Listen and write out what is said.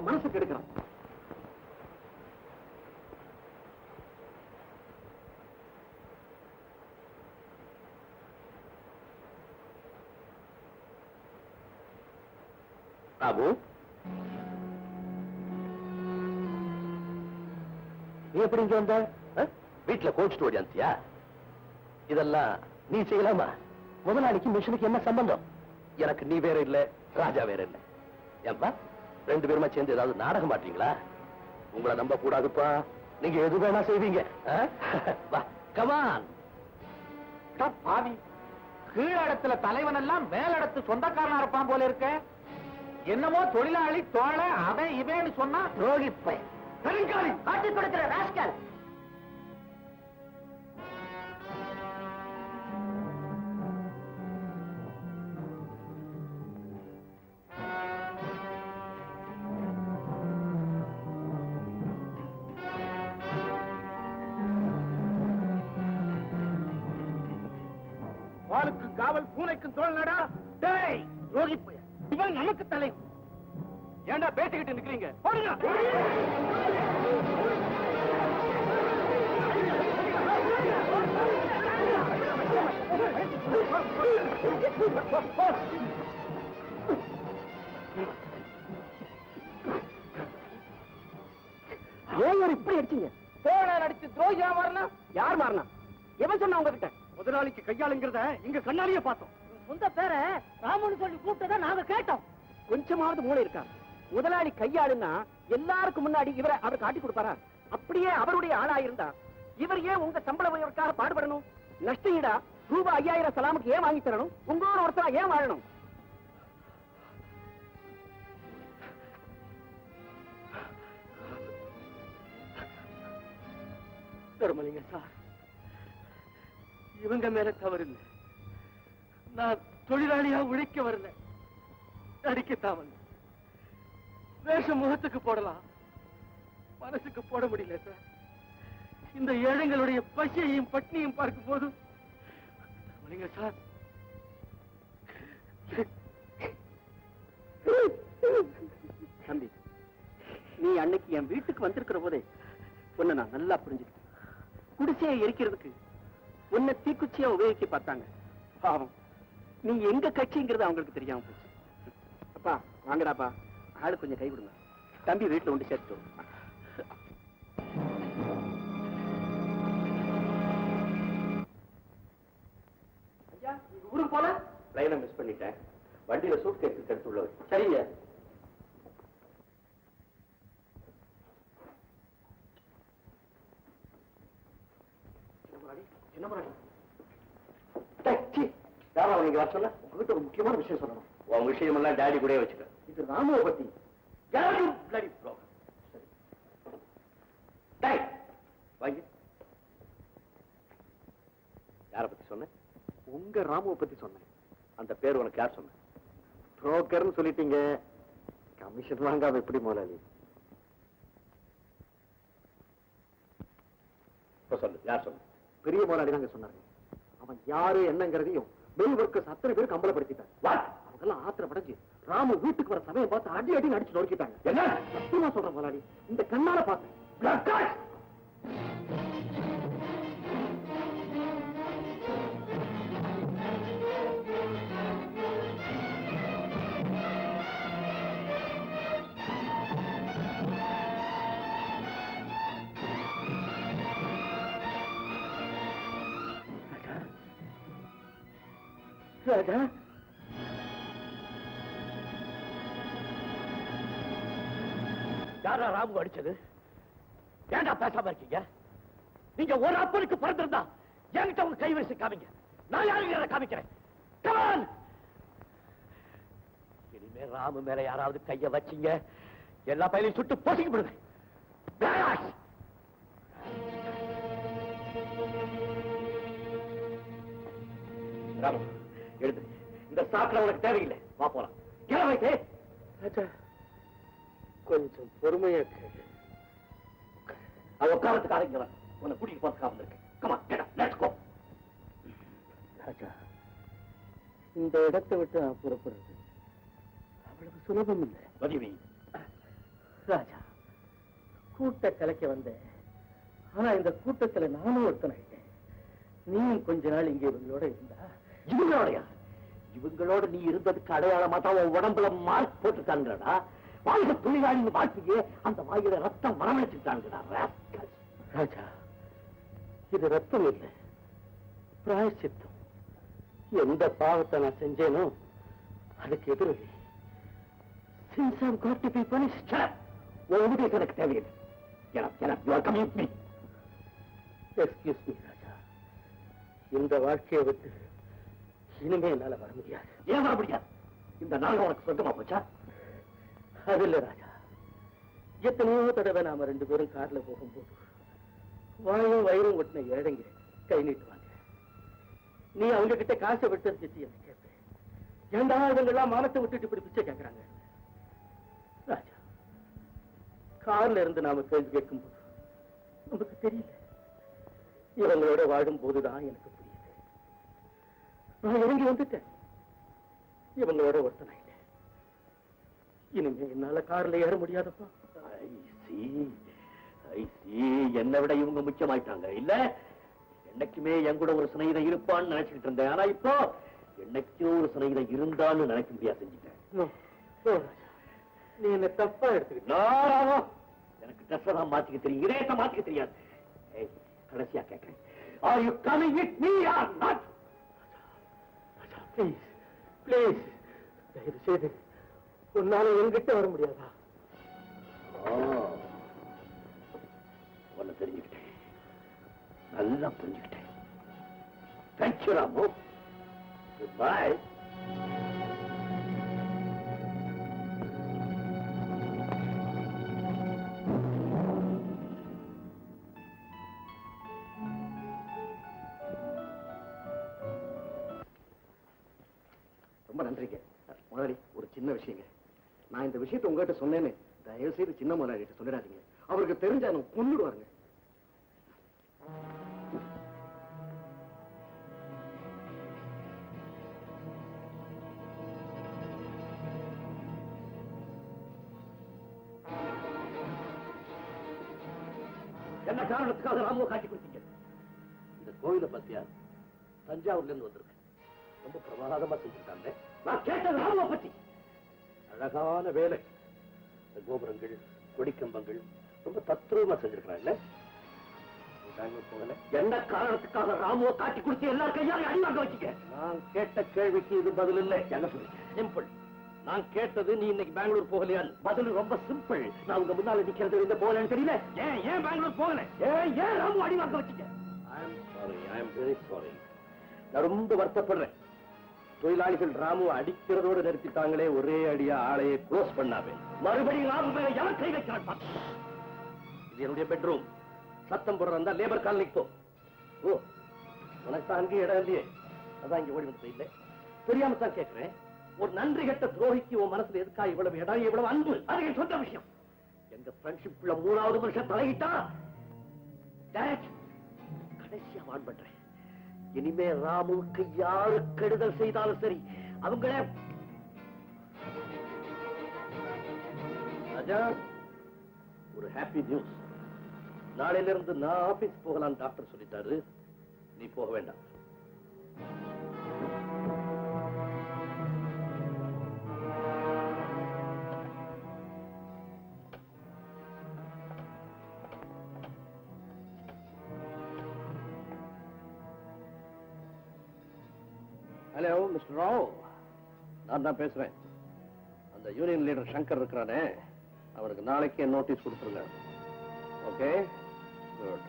அவர் மனசுக்கு எடுக்கிறான் பாபு நீ எப்படி இங்க வந்த? வீட்டுல கோச்சிட்டு ஓடியாந்தியா இதெல்லாம் நீ செய்யலாமா? முதலாளிக்கு மிஷனுக்கு என்ன சம்பந்தம்? எனக்கு நீ வேற இல்ல ராஜா வேற இல்ல. ஏன்பா? ரெண்டு பேருமா சேர்ந்து ஏதாவது நாடகம் மாட்டீங்களா உங்களை நம்ப கூடாதுப்பா. நீங்க எது வேணா செய்வீங்க. கமான் பாவி. கீழடத்துல தலைவன் எல்லாம் மேலிடத்து சொந்தக்காரனா இருப்பான் போல இருக்க. என்னமோ தொழிலாளி தோழ அவன் இவன்னு சொன்னா கருங்காலி காட்டி கொடுக்கிற ராஸ்கல். காவல் பூனைக்கும் தோல் நடா? டேய் ரோகித் பையன் இவன் நமக்கு தலை ஏன்டா பேசிக்கிட்டு நிக்கிறீங்க? போடுங்க ஏன் இப்படி அடிச்சீங்க? போன நடிச்சு துரோகியா மாறணும் யார் மாறினா? எவன் சொன்னா உங்ககிட்ட? முதலாளிக்கு கையாளுங்கிறத இங்க கண்ணாலேயே பார்த்தோம். சொந்த பேரை ராமன் சொல்லி கூப்பிட்டதா நாங்க கேட்டோம். கொஞ்சமாவது மூளை இருக்கா? முதலாளி கையாளுன்னா எல்லாருக்கும் முன்னாடி இவரை அவர் காட்டி கொடுப்பாரா? அப்படியே அவருடைய ஆளா இருந்தா இவர் ஏன் உங்க சம்பள உயர்வுக்காக பாடுபடணும்? நஷ்டஈடா? ரூபாய் ஐயாயிரம் சலாமுக்கு ஏன் வாங்கி தரணும்? உங்களோட ஒருத்தரா ஏன் வாழணும்? தர்மலிங்க சார். இவங்க மேல தவறு இல்லை நான் தொழிலாளியா உழைக்க வரல. நடிக்கத்தான் வந்த வேஷம் முகத்துக்கு போடலாம். மனசுக்கு போட முடியல சார். இந்த ஏழைங்களுடைய பசியையும் பட்னியும் பார்க்கும் போது சார் தம்பி நீ அன்னைக்கு என் வீட்டுக்கு வந்திருக்கிற போதே உன்னை நான் நல்லா புரிஞ்சுக்கிட்டேன். குடிசையை எரிக்கிறதுக்கு உன்னை தீக்குச்சியா உபயோகிக்க பார்த்தாங்க. பாவம். நீ எங்க கட்சிங்கிறது அவங்களுக்கு தெரியாம போச்சு. அப்பா வாங்கடாப்பா. ஆளு கொஞ்சம் கை கொடுங்க. தம்பி வீட்டுல கொண்டு சேர்த்து ஊருக்கு போல? லைனை மிஸ் பண்ணிட்டேன். வண்டியில சூட் கேஸ் எடுத்துள்ள சரிங்க. என்ன முன்னாடி யாரா நீங்க வர சொல்ல? உங்ககிட்ட ஒரு முக்கியமான விஷயம் சொல்லணும். உன் விஷயம் எல்லாம் டேடி கூட வச்சுக்க. இது ராமுவை பத்தி. யாரு வாங்க. பத்தி சொன்ன? உங்க ராமுவை பத்தி சொன்னேன். அந்த பேர் உனக்கு யார் சொன்ன? புரோக்கர்னு சொல்லிட்டீங்க. கமிஷன் வாங்காம எப்படி முதலாளி? சொல்லு யார் சொன்ன? பெரிய முதலாளி தாங்க சொன்னாங்க அவன் யாரு என்னங்கிறதையும் மெயில் ஒர்க்கர்ஸ் அத்தனை பேருக்கு அம்பலப்படுத்திட்டான் அவங்க எல்லாம் ஆத்திரப்படைஞ்சு ராமு வீட்டுக்கு வர சமயம் பார்த்து அடி அடி நடிச்சு நொறுக்கிட்டாங்க. என்ன? சொல்றேன் முதலாளி இந்த கண்ணால பார்த்தேன் ராஜா. யாரா ராமு அடிச்சது? ஏன்டா பேசாம இருக்கீங்க? நீங்க ஒரு அப்பனுக்கு பிறந்திருந்தா என்கிட்ட உங்க கை வச்சு காமிங்க. நான் யாருக்கு காமிக்கிறேன்? இனிமே ராமு மேல யாராவது கைய வச்சீங்க. எல்லா பயிலையும் சுட்டு பொசுக்கி விடுவேன் ராமு. இந்த சாக்குல உனக்கு தேவையில்லை. வா போலாம். வைத்தே. கொஞ்சம் பொறுமையா அவ உட்காரத்துக்கு அடங்கியவன் உன்னை கூட்டிட்டு போறதுக்காக வந்திருக்கேன். கமா லெட்ஸ் கோ ராஜா இந்த இடத்தை விட்டு நான் புறப்படுறது அவ்வளவு சுலபம் இல்லை. பதிவி ராஜா கூட்ட கலைக்க வந்தேன். ஆனா இந்த கூட்டத்துல நானும் ஒருத்தனாயிட்டேன். நீயும் கொஞ்ச நாள் இங்கே இவங்களோட இருந்தா? இவங்களோடயா? இவங்களோட நீ இருந்ததுக்கு அடையாளமா தான் உன் உடம்புல மார்க் போட்டுட்டாங்கடா. வாழ்க தொழிலாளி வாழ்க்கையே அந்த வாயில ரத்தம் வரவழைச்சுட்டாங்கடா ராஜா இது ரத்தம் இல்லை. பிராயசித்தம் எந்த பாவத்தை நான் செஞ்சேனோ அதுக்கு எதிரொலி. Since I'm got to be punished Shut up. உன் உபதேசம் எனக்கு தேவையில்லை. எனக்கு எனக்கு you are coming with me. Excuse me Raja. இந்த வாழ்க்கையை விட்டு இனிமே என்னால வர முடியாது. ஏன் வர முடியாது? இந்த நாள் உனக்கு சொந்தமா போச்சா? அது இல்ல ராஜா. எத்தனையோ தடவை நாம ரெண்டு பேரும் கார்ல போகும்போது வாயும் வயிறும் ஒட்டின ஏழைங்க கை நீட்டுவாங்க. நீ அவங்க கிட்ட காசை விட்டு வச்சு என்ன கேட்பேன். ஏண்டா இவங்கெல்லாம் மானத்தை விட்டுட்டு இப்படி பிச்சை கேட்கறாங்க ராஜா கார்ல இருந்து நாம கேள்வி கேட்கும்போது நமக்கு தெரியல. இவங்களோட வாழும் போதுதான் எனக்கு நான் இறங்கி வந்துட்டேன். இவங்களோட ஒருத்தனாயிட்டேன். இனிமே என்னால கார்ல ஏற முடியாதப்பா. என்னை விட இவங்க முக்கியமாயிட்டாங்க. இல்ல என்னைக்குமே என் கூட ஒரு சிநேகிதம் இருப்பான்னு நினைச்சுக்கிட்டு இருந்தேன். ஆனா இப்போ என்னைக்கும் ஒரு சிநேகிதம் இருந்தான்னு நினைக்க முடியாது செஞ்சுட்டேன். நீ என்ன தப்பா எடுத்துக்கிட்ட. எனக்கு ட்ரெஸ் தான் மாத்திக்க தெரியும். இதயத்தை மாத்திக்க தெரியாது. கடைசியா கேட்கிறேன் are you coming with me or not please please தயவு செய்து உன்னால என்கிட்ட வர முடியாதா? ஒன்னு தெரிஞ்சுக்கிட்டேன். நல்லா புரிஞ்சுக்கிட்டேன். தேங்க்யூ ராமு. குட் நன்றிங்க. முதலாளி ஒரு சின்ன விஷயங்க. நான் இந்த விஷயத்தை உங்ககிட்ட சொன்னேன்னு தயவு செய்து சின்ன முதலாளிகிட்ட சொல்லிடாதீங்க. அவருக்கு தெரிஞ்சா நான் கொண்டுடுவாருங்க என்ன காரணத்துக்காக ராமுவை காட்டி கொடுத்தீங்க? இந்த கோயிலை பத்தியா தஞ்சாவூர்ல இருந்து வந்திருக்கேன். ரொம்ப பிரமாதமா செஞ்சுட்டாங்க நான் கேட்டது ராமுவை பத்தி. அழகான வேலை. கோபுரங்கள் கொடிக்கம்பங்கள் ரொம்ப தத்ரூபமா போகல. என்ன காரணத்துக்காக ராமுவை காட்டி கொடுத்து எல்லாரும் கையால அடி வாங்க வச்சுக்க நான் கேட்ட கேள்விக்கு இது பதில் இல்லை. என்ன சொல்லுங்க சிம்பிள் நான் கேட்டது நீ இன்னைக்கு பெங்களூர் போகலையா பதில் ரொம்ப சிம்பிள் நான் உங்க முன்னால நிக்கிறது இந்த போகலன்னு தெரியல. ஏன் ஏன் பெங்களூர் போகல? ஏன் ஏன் ராமு அடி வாங்க வச்சுக்க I am sorry I very sorry நான் ரொம்ப வருத்தப்படுறேன். தொழிலாளிகள் ராமு அடிக்கிறதோடு நிறுத்திட்டாங்களே ஒரே அடியா ஆளையை க்ளோஸ் பண்ணாவே மறுபடியும் ராமு மேல யார் கை வைக்கிறான் இது என்னுடைய பெட்ரூம் சத்தம் போடுற இருந்தா லேபர் காலனிக்கு போ. ஓ உனக்கு தான் அங்கே இடம் இல்லையே. அதான் இங்க ஓடி வந்து இல்லை தெரியாம தான் கேட்கிறேன் ஒரு நன்றி கெட்ட துரோகிக்கு உன் மனசுல எதுக்கா இவ்வளவு இடம் இவ்வளவு அன்பு? அது என் சொந்த விஷயம். எங்க ஃப்ரெண்ட்ஷிப்ல மூணாவது வருஷம் தலையிட்டா? கடைசியா வான் பண்றேன். இனிமே ராமுவுக்கு யாரு கெடுதல் செய்தாலும் சரி அவங்கள. ராஜா ஒரு ஹாப்பி நியூஸ் நாளையில இருந்து நான் ஆபீஸ் போகலாம் டாக்டர் சொல்லிட்டாரு. நீ போக வேண்டாம். ஹலோ மிஸ்டர் ராவ் நான் தான் பேசுறேன். அந்த யூனியன் லீடர் சங்கர் இருக்கிறானே அவருக்கு நாளைக்கே நோட்டீஸ் கொடுத்துருங்க. Okay good